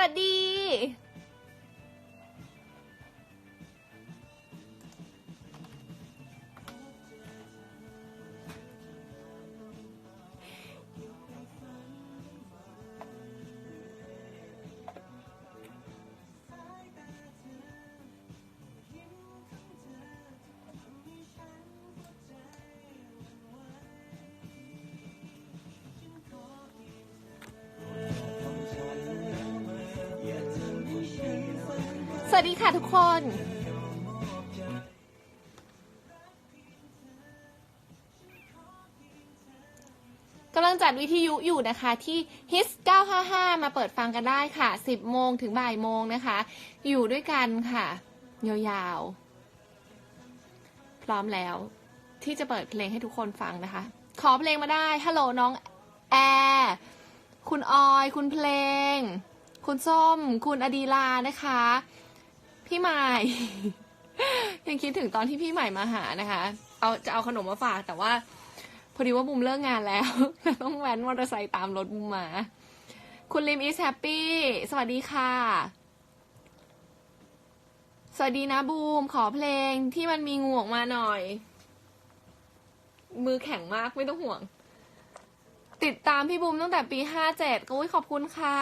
วัสดี วัสดีค่ะทุกคน กำลังจัดวิทยุอยู่นะคะที่ HIS 955 มาเปิดฟังกันได้ค่ะ 10 โมงถึงบ่ายโมงนะคะ อยู่ด้วยกันค่ะ ยาวๆ พร้อมแล้ว ที่จะเปิดเพลงให้ทุกคนฟังนะคะ ขอเพลงมาได้ ฮัลโหลน้องแอร์คุณออย คุณเพลง คุณส้ม คุณอดีลานะคะ พี่ใหม่ ยังคิดถึงตอนที่พี่ใหม่มาหานะคะ เอาจะเอาขนมมาฝากแต่ว่า พอดีว่าบุมเลิกงานแล้ว ต้องแว้นมอเตอร์ไซค์ตามรถบุมมา คุณลิมอีสแฮปปี้สวัสดีค่ะ สวัสดีนะบูม ขอเพลงที่มันมีงูออกมาหน่อย มือแข็งมากไม่ต้องห่วง ติดตามพี่บูมตั้งแต่ปีห้าเจ็ดก็ขอบคุณค่ะ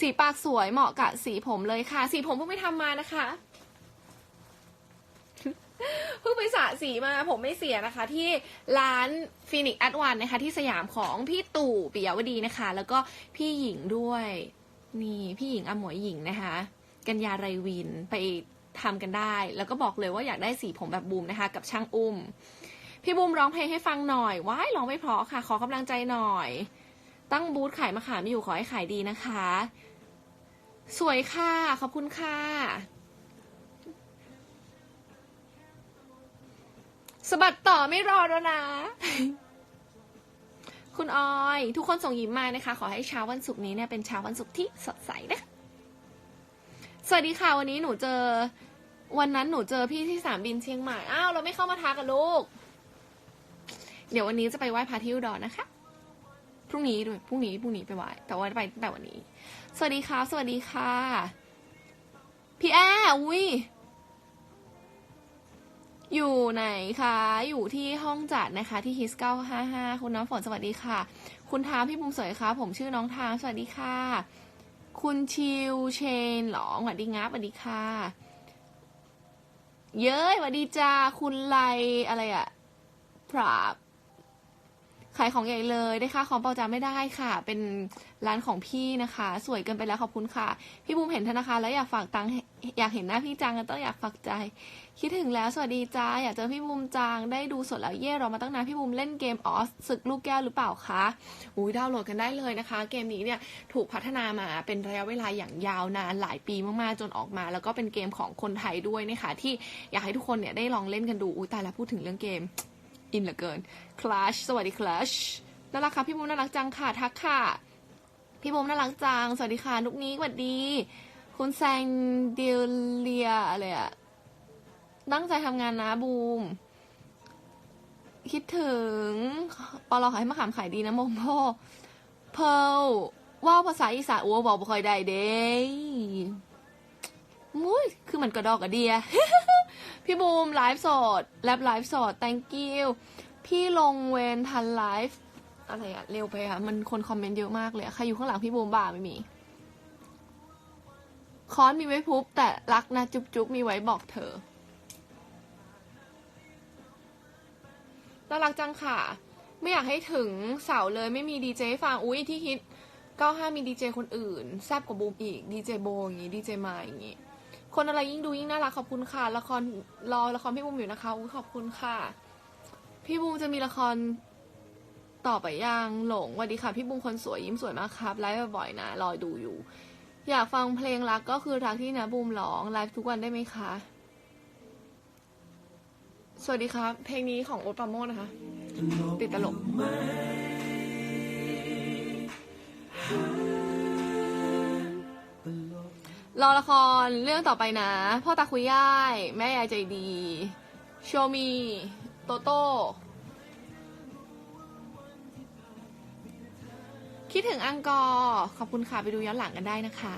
สีปากสวยเหมาะกับสีผมเลยค่ะ สีผมเพิ่งไปทำมานะคะ เพิ่งไปสระสีมาผมไม่เสียนะคะ ที่ร้านฟินิกแอดวันนะคะ ที่สยามของพี่ตู่ปิยวดีนะคะ แล้วก็พี่หญิงด้วย นี่พี่หญิงอมวยหญิงนะคะ กัญญาไรวินไปทำกันได้ แล้วก็บอกเลยว่าอยากได้สีผมแบบบูมนะคะ กับช่างอุ้ม พี่บูมร้องเพลงให้ฟังหน่อยว้ายร้องไม่เพราะค่ะ ขอกำลังใจหน่อย ตั้งบูธขายมะขามอยู่ขอให้ขายดีนะคะ สวยค่ะ ขอบคุณค่ะ สบัดต่อไม่รอแล้วนะ คุณออย ทุกคนส่งยิ้มมานะคะ ขอให้เช้าวันศุกร์นี้เนี่ยเป็นเช้าวันศุกร์ที่สดใสนะสวัสดีค่ะ วันนี้หนูเจอ วันนั้นหนูเจอพี่ที่สนามบินเชียงใหม่ อ้าว เราไม่เข้ามาทักกันลูก เดี๋ยววันนี้จะไปไหว้พระที่อุดรนะคะ พรุ่งนี้ด้วยพรุ่งนี้พรุ่งนี้ไปไหว้แต่ว่าไปตั้งแต่วันนี้ สวัสดีครับสวัสดีค่ะ พี่แอ้อุ้ยอยู่ไหนคะ อยู่ที่ห้องจัดนะคะที่ฮิสเก้าห้าห้าคุณน้ำฝนสวัสดีค่ะ คุณทามพี่บุมสวยค่ะ ผมชื่อน้องทามสวัสดีค่ะ คุณชิวเชนหรอสวัสดีงับสวัสดีค่ะ เย้ยสวัสดีจ้าคุณไลอะไรอะพราบ ขายของใหญ่เลยได้ค่าของเปล่าจาไม่ได้ค่ะ เป็นร้านของพี่นะคะ สวยเกินไปแล้วขอบคุณค่ะ พี่บูมเห็นธนาคารแล้วอยากฝากตังอยากเห็นหน้าพี่จังก็ต้องอยากฝากใจ คิดถึงแล้วสวัสดีจ้าอยากเจอพี่บูมจังได้ดูสดแล้วเย่เรามาตั้งนานพี่บูมเล่นเกมออสศึกลูกแก้วหรือเปล่าคะอุ้ยดาวน์โหลดกันได้เลยนะคะ เกมนี้เนี่ยถูกพัฒนามาเป็นระยะเวลาอย่างยาวนานหลายปีมากๆจนออกมา แล้วก็เป็นเกมของคนไทยด้วยนะคะที่อยากให้ทุกคนเนี่ยได้ลองเล่นกันดูอุ้ยตายแล้วพูดถึงเรื่องเกม อินเหลือเกิน Clash สวัสดี Clash น่ารักค่ะพี่บูมน่ารักจังค่ะทักค่ะ พี่บูมน่ารักจัง สวัสดีค่ะนุกนี้สวัสดี คุณแซงเดเลียอะไรอะตั้งใจทำงานนะบูม คิดถึงปอลอขอให้มาขามขายดีนะโมโมเพลว่าวภาษาอีสานอ้วบอกบ่ค่อยได้เด้มุ้ยคือมันกระดอกกระเดีย พี่บูมไลฟ์สดแลบไลฟ์สด thank you พี่ลงเวนทันไลฟ์อะไรอะเร็วไปอะมันคนคอมเมนต์เยอะมากเลยอะใครอยู่ข้างหลังพี่บูมบ้าไม่มี ค้อนมีไว้พุบแต่รักนะจุ๊บจุ๊บมีไว้บอกเธอน่ารักจังค่ะ ไม่อยากให้ถึงเสาเลยไม่มีดีเจฟังอุ้ยที่ฮิตก็ห้ามีดีเจคนอื่นแซบกว่าบูมอีกดีเจโบอย่างงี้ดีเจมาอย่างงี้ คนอะไรยิ่งดูยิ่งน่ารักขอบคุณค่ะ ละครรอละครพี่บูมอยู่นะคะอุ้ยขอบคุณค่ะ พี่บูมจะมีละครต่อไปยังหลงสวัสดีค่ะ พี่บูมคนสวยยิ้มสวยมากครับไลฟ์บ่อยๆนะรอดูอยู่ อยากฟังเพลงรักก็คือรักที่นะบูมร้องไลฟ์ทุกวันได้ไหมคะ สวัสดีครับ เพลงนี้ของโอ๊ตปาโมนะคะ ติดตลก รอละครเรื่องต่อไปนะ พ่อตาคุยย่าย แม่ยายใจดีโชมี โตโต้ คิดถึงอังกอร์ขอบคุณค่ะ ไปดูย้อนหลังกันได้นะคะ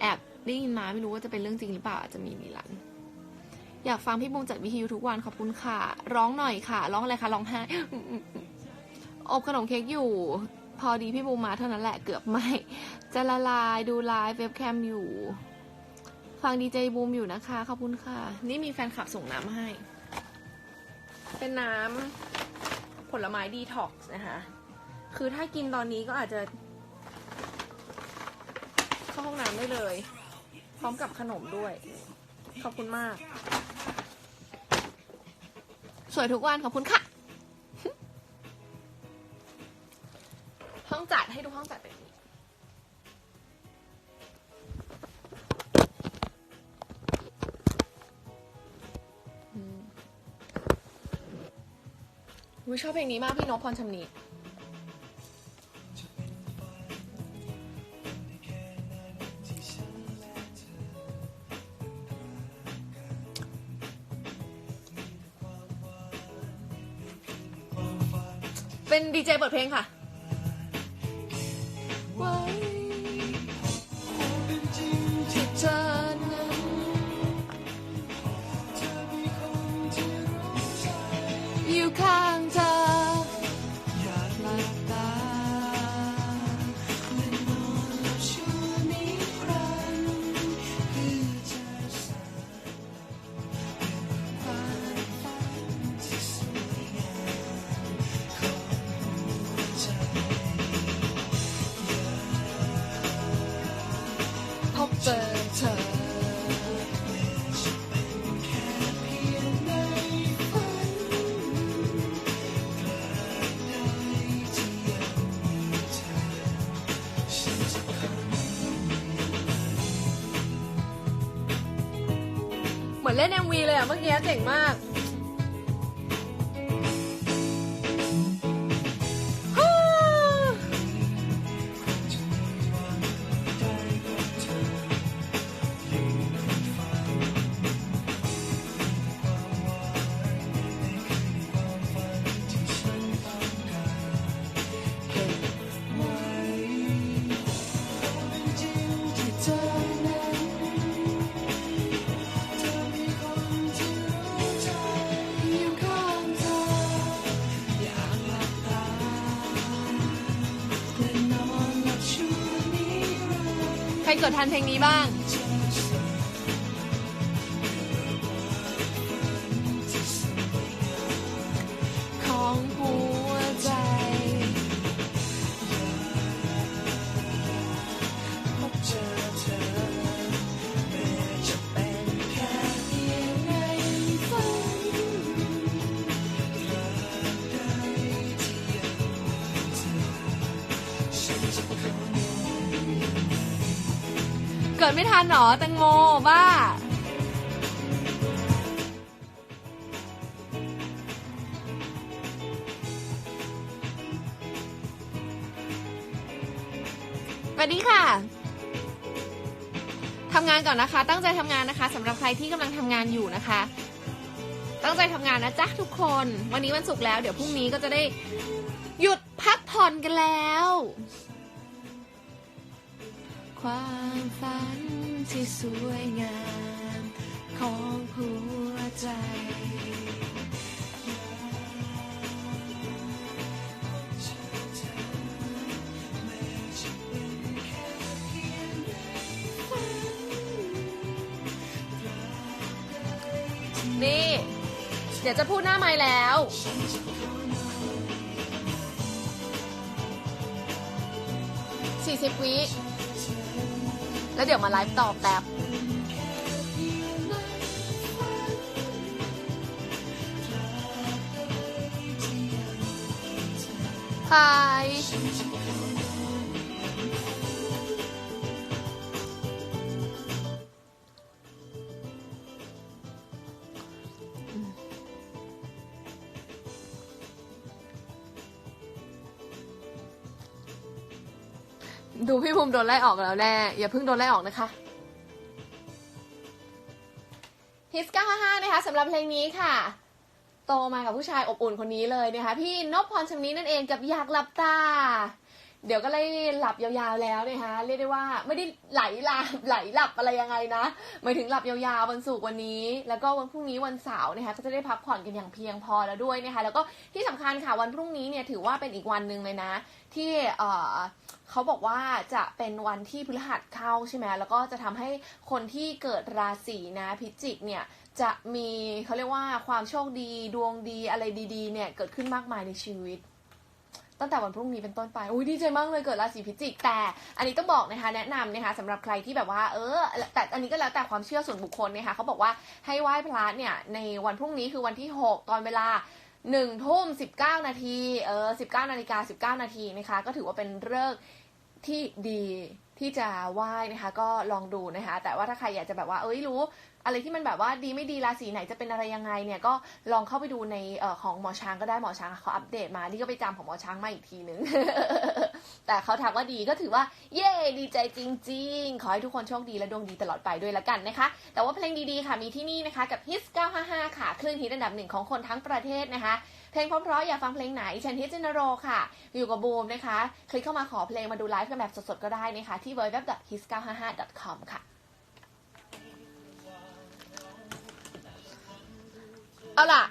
แอบได้ยินมาไม่รู้ว่าจะเป็นเรื่องจริงหรือเปล่าอาจจะมีนิรันอยากฟังพี่บูมจัดวิทยุทุกวันขอบคุณค่ะ ร้องหน่อยค่ะ ร้องอะไรคะ ร้องไห้อบขนมเค้กอยู่ พอดีพี่บูมมาเท่านั้นแหละเกือบไม่ จะละลายดูไลฟ์เว็บแคมอยู่ ฟังดีเจบูมอยู่นะคะ ขอบคุณค่ะ นี่มีแฟนคลับส่งน้ำมาให้ เป็นน้ำผลไม้ดีท็อกซ์นะคะ คือถ้ากินตอนนี้ก็อาจจะ เข้าห้องน้ำได้เลย พร้อมกับขนมด้วย ขอบคุณมาก สวยทุกวันขอบคุณค่ะ ห้องจัดให้ดูห้องจัดเป็นอย่างนี้อืมอุ๊ยชอบเพลงนี้มากพี่นพพรชำนีเป็นดีเจเปิดเพลงค่ะ มือนเล่น MV เลยอะเมื่อกี้เจ๋งมาก ครเกิดทันเพลงนี้บ้างของ ดไม่ทันหรอแตงโมบ้าสวัสดีค่ะทำงานก่อนนะคะ ตั้งใจทำงานนะคะสำหรับใครที่กำลังทำงานอยู่นะคะ ตั้งใจทำงานนะจ๊ะทุกคน วันนี้วันศุกร์แล้ว เดี๋ยวพรุ่งนี้ก็จะได้หยุดพักผ่อนกันแล้ว ความฝันที่สวยงามของหัวใจนี่เดี๋ยวจะพูดหน้าไม้แล้วสี่สิบวิ แล้วเดี๋ยวมาไลฟ์ต่อแป๊บฮา ดูพี่ภูมิโดนไล่ออกแล้วแน่ อย่าเพิ่งโดนไล่ออกนะคะฮิส955 นะคะสำหรับเพลงนี้ค่ะ โตมากับผู้ชายอบอุ่นคนนี้เลยนะคะ พี่นพพรชมนี้นั่นเองกับอยากหลับตา เดี๋ยวก็เลยหลับยาวๆแล้วนะคะเรียกได้ว่าไม่ได้ไหลลาไหลหลับอะไรยังไงนะหมายถึงหลับยาวๆวันศุกร์วันนี้ แล้วก็วันพรุ่งนี้วันเสาร์นะคะก็จะได้พักผ่อนกันอย่างเพียงพอแล้วด้วยนะคะแล้วก็ที่สำคัญค่ะวันพรุ่งนี้เนี่ยถือว่าเป็นอีกวันหนึ่งเลยนะ ที่เออเขาบอกว่าจะเป็นวันที่พฤหัสเข้าใช่ไหมแล้วก็จะทำให้คนที่เกิดราศีนะพิจิกเนี่ยจะมีเขาเรียกว่าความโชคดีดวงดีอะไรดีๆเนี่ยเกิดขึ้นมากมายในชีวิต ตั้งแต่วันพรุ่งนี้เป็นต้นไปอุ้ยดีใจมากเลยเกิดราศีพิจิก แต่อันนี้ต้องบอกนะคะแนะนำนะคะสำหรับใครที่แบบว่า เออ แต่อันนี้ก็แล้วแต่ความเชื่อส่วนบุคคลนะคะเขาบอกว่าให้ไหว้พระเนี่ยในวันพรุ่งนี้คือวันที่ 6 ตอนเวลาหนึ่งทุ่มสิบเก้านาทีเออสิบเก้านาฬิกาสิบเก้านาทีนะคะ ก็ถือว่าเป็นเลิกที่ดีที่จะไหว้นะคะ ก็ลองดูนะคะ แต่ว่าถ้าใครอยากจะแบบว่า เอ้ยรู้ อะไรที่มันแบบว่าดีไม่ดีราศีไหนจะเป็นอะไรยังไงเนี่ยก็ลองเข้าไปดูในออของหมอช้างก็ได้หมอช้างเขาอัปเดตมานี่ก็ไปจำของหมอช้างมาอีกทีนึง แต่เขาทักว่าดีก็ถือว่าเย้ดีใจจริง ๆ ขอให้ทุกคนโชคดีและดวงดีตลอดไปด้วยละกันนะคะ แต่ว่าเพลงดีๆค่ะมีที่นี่นะคะกับ Hits 955 ค่ะคลื่นฮิตอันดับหนึ่งของคนทั้งประเทศนะคะเพลงเพราะๆอยากฟังเพลงไหนฉันฮิตเจนโรค่ะ อยู่กับบูมนะคะ คลิกเข้ามาขอเพลงมาดูไลฟ์กันแบบสดๆก็ได้นะคะที่ w w w h i s 9 5 5 c o m ค่ะ เอาล่ะ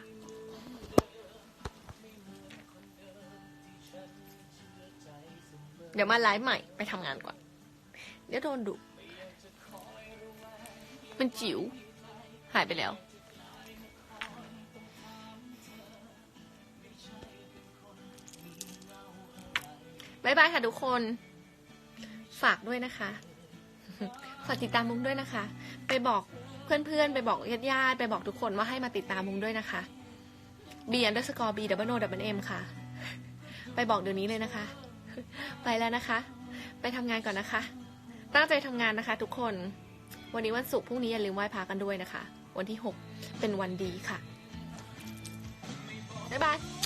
เดี๋ยวมาไลฟ์ใหม่ไปทำงานก่อน เดี๋ยวโดนดุ มันจิ๋ว หายไปแล้วบายบายค่ะทุกคน ฝากด้วยนะคะ ฝากติดตามมุ้งด้วยนะคะ ไปบอก เพื่อนๆ ไปบอกญาติๆไปบอกทุกคนว่าให้มาติดตามมุงด้วยนะคะ b underscore b double o double m ค่ะ ไปบอกเดี๋ยวนี้เลยนะคะ ไปแล้วนะคะ ไปทำงานก่อนนะคะ ตั้งใจทำงานนะคะทุกคน วันนี้วันศุกร์พรุ่งนี้อย่าลืมไหว้พระกันด้วยนะคะ วันที่ 6 เป็นวันดีค่ะบ๊ายบาย